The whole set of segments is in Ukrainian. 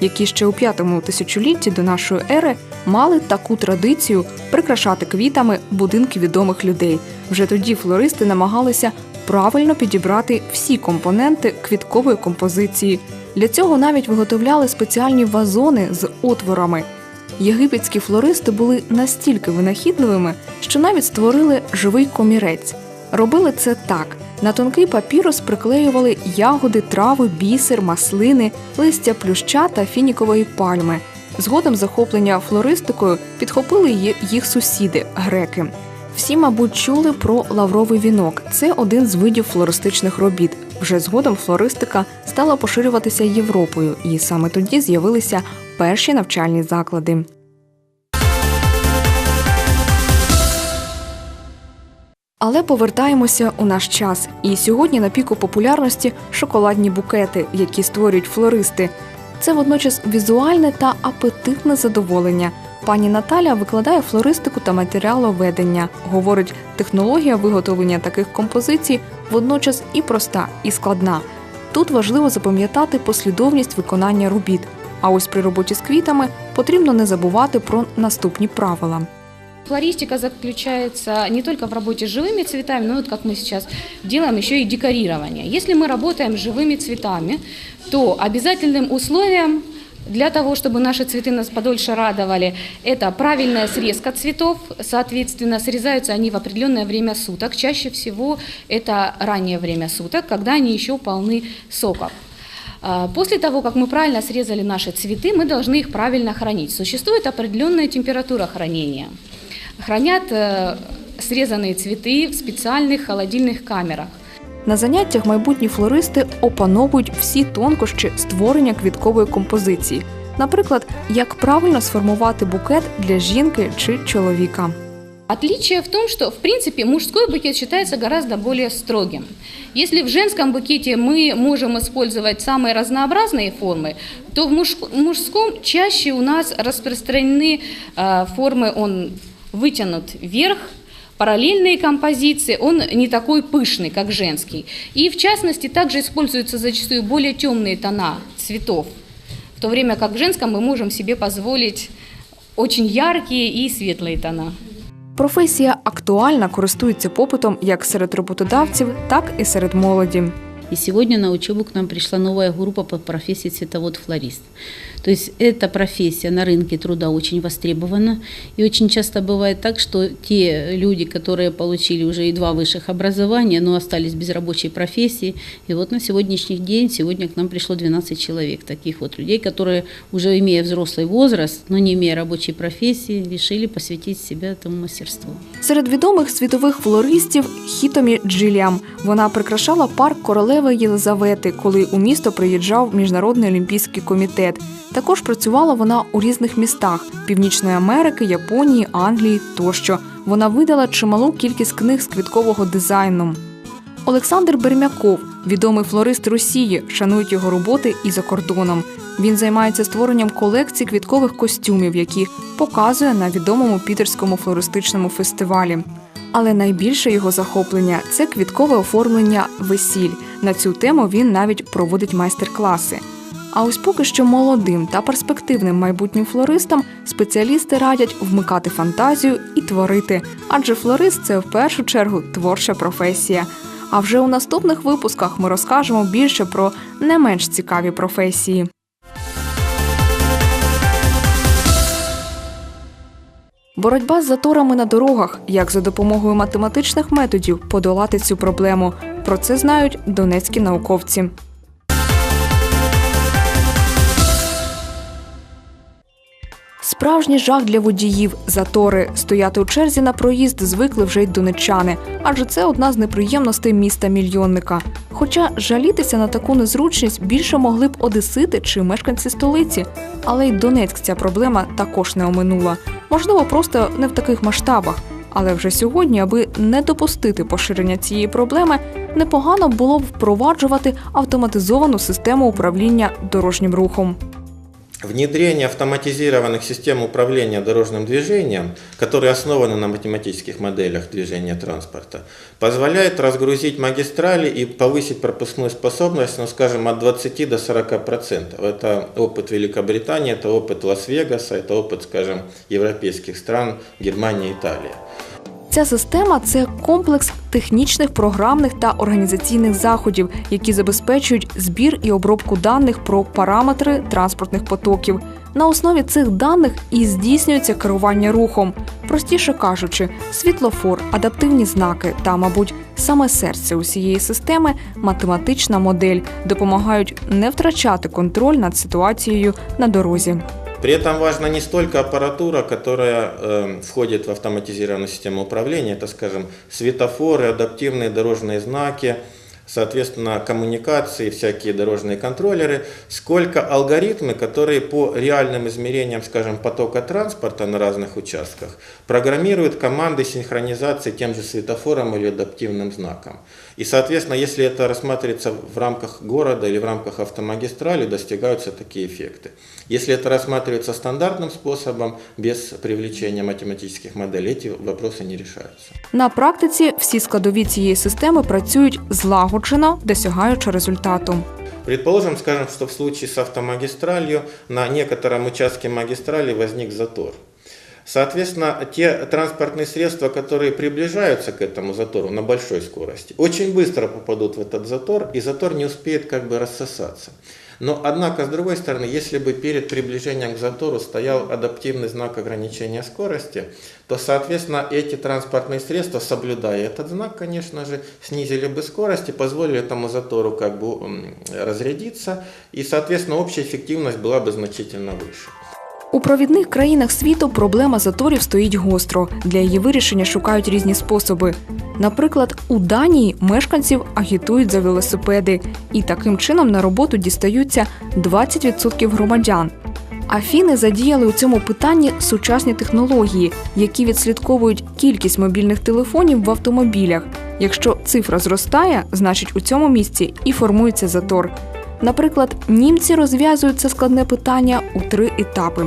які ще у п'ятому тисячолітті до нашої ери мали таку традицію прикрашати квітами будинки відомих людей. Вже тоді флористи намагалися правильно підібрати всі компоненти квіткової композиції. Для цього навіть виготовляли спеціальні вазони з отворами. Єгипетські флористи були настільки винахідливими, що навіть створили живий комірець. Робили це так: на тонкий папірус приклеювали ягоди, трави, бісер, маслини, листя плюща та фінікової пальми. Згодом захоплення флористикою підхопили їх сусіди греки. Всі, мабуть, чули про лавровий вінок. Це один з видів флористичних робіт. Вже згодом флористика стала поширюватися Європою, і саме тоді з'явилися перші навчальні заклади. Але повертаємося у наш час. І сьогодні на піку популярності шоколадні букети, які створюють флористи. Це водночас візуальне та апетитне задоволення. Пані Наталя викладає флористику та матеріаловедення. Говорить, технологія виготовлення таких композицій водночас і проста, і складна. Тут важливо запам'ятати послідовність виконання робіт. А ось при роботі з квітами потрібно не забувати про наступні правила. Флористика заключается не только в работе с живыми цветами, но вот как мы сейчас делаем еще и декорирование. Если мы работаем с живыми цветами, то обязательным условием для того, чтобы наши цветы нас подольше радовали, это правильная срезка цветов. Соответственно, срезаются они в определенное время суток. Чаще всего это раннее время суток, когда они еще полны соков. А, После того, как мы правильно срезали наши цветы, мы должны их правильно хранить. Существует определенная температура хранения. Хранят э, срезанные цветы в специальных холодильных камерах. На заняттях майбутні флористи опановують всі тонкощі створення квіткової композиції. Наприклад, як правильно сформувати букет для жінки чи чоловіка. Отличие в том, что, в принципе, мужской букет считается гораздо более строгим. Если в женском букете мы можем использовать самые разнообразные формы, то в мужск- мужском чаще у нас распространены э, формы, он вытянут вверх, параллельные композиции, он не такой пышный, как женский. И в частности, также используются зачастую более темные тона цветов, в то время как в женском мы можем себе позволить очень яркие и светлые тона. Професія актуальна, користується попитом як серед роботодавців, так і серед молоді. И сегодня на учебу к нам пришла новая группа по профессии цветовод-флорист. То есть эта профессия на рынке труда очень востребована. И очень часто бывает так, что те люди, которые получили уже и два высших образования, но остались без рабочей профессии. И вот на сегодняшний день, сегодня к нам пришло 12 человек, таких вот людей, которые уже имея взрослый возраст, но не имея рабочей профессии, решили посвятить себя этому мастерству. Серед відомих світових флористів Хітомі Джилям. Вона прикрашала парк королеви Єлизавети, коли у місто приїжджав Міжнародний олімпійський комітет. Також працювала вона у різних містах Північної Америки, Японії, Англії тощо. Вона видала чималу кількість книг з квіткового дизайну. Олександр Бермяков, відомий флорист Росії, шанують його роботи і за кордоном. Він займається створенням колекцій квіткових костюмів, які показує на відомому пітерському флористичному фестивалі. Але найбільше його захоплення це квіткове оформлення весіль. На цю тему він навіть проводить майстер-класи. А ось поки що молодим та перспективним майбутнім флористам спеціалісти радять вмикати фантазію і творити, адже флорист це в першу чергу творча професія. А вже у наступних випусках ми розкажемо більше про не менш цікаві професії. Боротьба з заторами на дорогах, як за допомогою математичних методів подолати цю проблему. Про це знають донецькі науковці. Справжній жах для водіїв затори. Стояти у черзі на проїзд звикли вже й донечани, адже це одна з неприємностей міста мільйонника. Хоча жалітися на таку незручність більше могли б одесити чи мешканці столиці, але й Донецьк ця проблема також не оминула. Можливо, просто не в таких масштабах. Але вже сьогодні, аби не допустити поширення цієї проблеми, непогано було б впроваджувати автоматизовану систему управління дорожнім рухом. Внедрение автоматизированных систем управления дорожным движением, которые основаны на математических моделях движения транспорта, позволяет разгрузить магистрали и повысить пропускную способность, ну, скажем, от 20 до 40%. Это опыт Великобритании, это опыт Лас-Вегаса, это опыт, скажем, европейских стран, Германия, Италия. Ця система це комплекс технічних, програмних та організаційних заходів, які забезпечують збір і обробку даних про параметри транспортних потоків. На основі цих даних і здійснюється керування рухом. Простіше кажучи, світлофор, адаптивні знаки та, мабуть, саме серце усієї системи математична модель допомагають не втрачати контроль над ситуацією на дорозі. При этом важна не столько аппаратура, которая э, входит в автоматизированную систему управления, это, скажем, светофоры, адаптивные дорожные знаки, соответственно, коммуникации, всякие дорожные контроллеры, сколько алгоритмы, которые по реальным измерениям, скажем, потока транспорта на разных участках программируют команды синхронизации тем же светофором или адаптивным знаком. И, соответственно, если это рассматривается в рамках города или в рамках автомагистрали, достигаются такие эффекты. Если это рассматривается стандартным способом, без привлечения математических моделей, эти вопросы не решаются. На практиці всі складові цієї системи працюють злагоджено, досягаючи результату. Предположим, скажем, что в случае с автомагистралью на некотором участке магистрали возник затор. Соответственно, те транспортные средства, которые приближаются к этому затору на большой скорости, очень быстро попадут в этот затор, и затор не успеет как бы рассосаться. Но, однако, с другой стороны, если бы перед приближением к затору стоял адаптивный знак ограничения скорости, то, соответственно, эти транспортные средства, соблюдая этот знак, конечно же, снизили бы скорость и позволили этому затору как бы разрядиться, и, соответственно, общая эффективность была бы значительно выше. У провідних країнах світу проблема заторів стоїть гостро. Для її вирішення шукають різні способи. Наприклад, у Данії мешканців агітують за велосипеди, і таким чином на роботу дістаються 20% громадян. Афіни задіяли у цьому питанні сучасні технології, які відслідковують кількість мобільних телефонів в автомобілях. Якщо цифра зростає, значить у цьому місці і формується затор. Наприклад, німці розв'язують це складне питання у три етапи.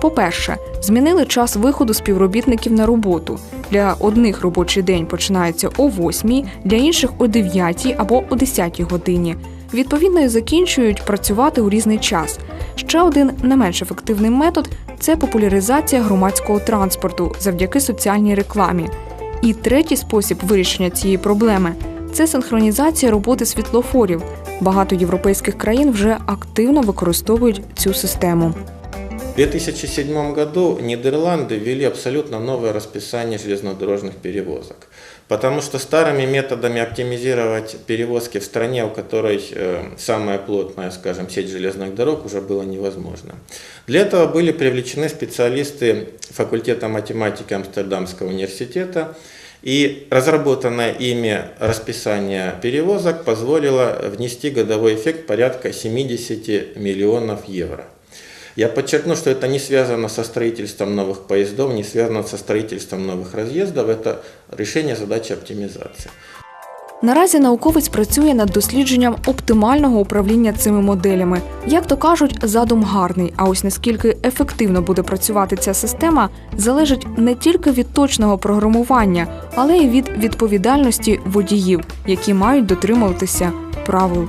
По-перше, змінили час виходу співробітників на роботу. Для одних робочий день починається о 8, для інших о 9 або о 10 годині. Відповідно, і закінчують працювати у різний час. Ще один не менш ефективний метод це популяризація громадського транспорту завдяки соціальній рекламі. І третій спосіб вирішення цієї проблеми це синхронізація роботи світлофорів. Багато європейських країн вже активно використовують цю систему. В 2007 году Нидерланды ввели абсолютно новое расписание железнодорожных перевозок. Потому что старыми методами оптимизировать перевозки в стране, у которой э, самая плотная, скажем, сеть железных дорог, уже было невозможно. Для этого были привлечены специалисты факультета математики Амстердамского университета, и разработанное ими расписание перевозок позволило внести годовой эффект порядка 70 миллионов евро. Я подчеркну, что это не связано со строительством новых поездов, не связано со строительством новых разъездов, это решение задачи оптимизации. Наразі науковець працює над дослідженням оптимального управління цими моделями. Як то кажуть, задум гарний. А ось наскільки ефективно буде працювати ця система, залежить не тільки від точного програмування, але й від відповідальності водіїв, які мають дотримуватися правил.